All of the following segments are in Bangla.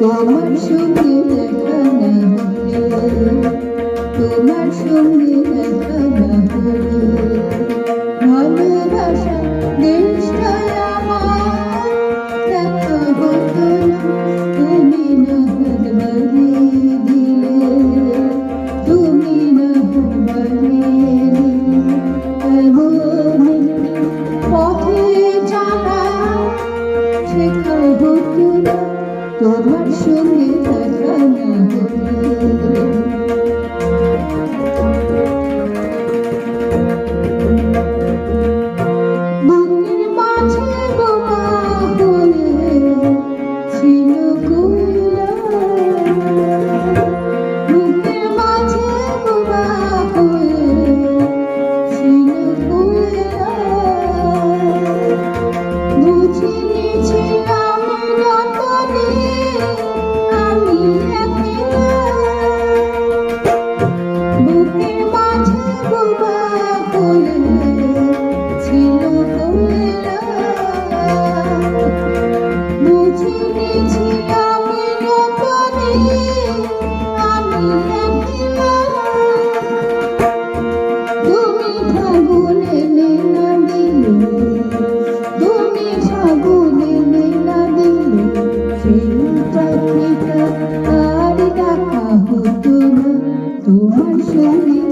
তোমার সঙ্গে দেখা না হলে তোমার সঙ্গে দেখা না হলে তোমার সঙ্গে থাকা না হলে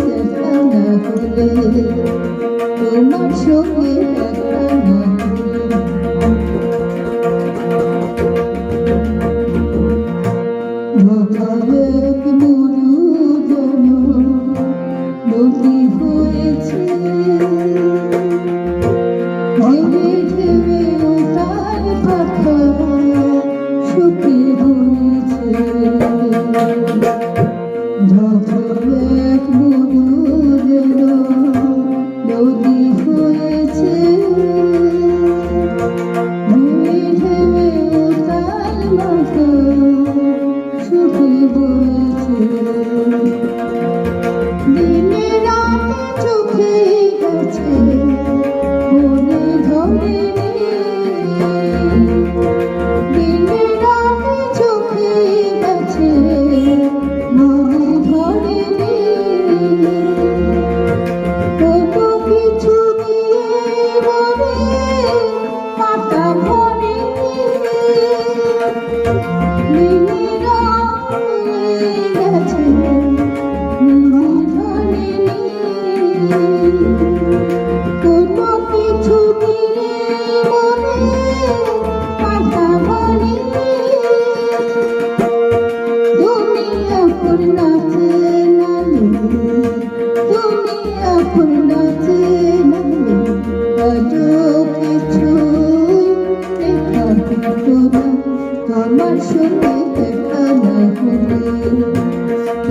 Oh, my children, I'm not sure if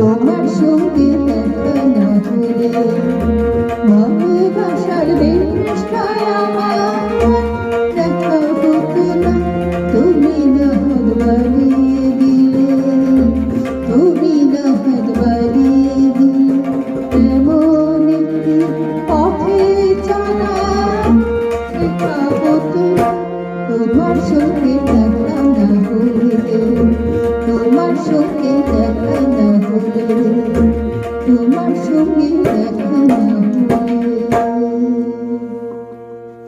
তোমার সঙ্গে Thank you.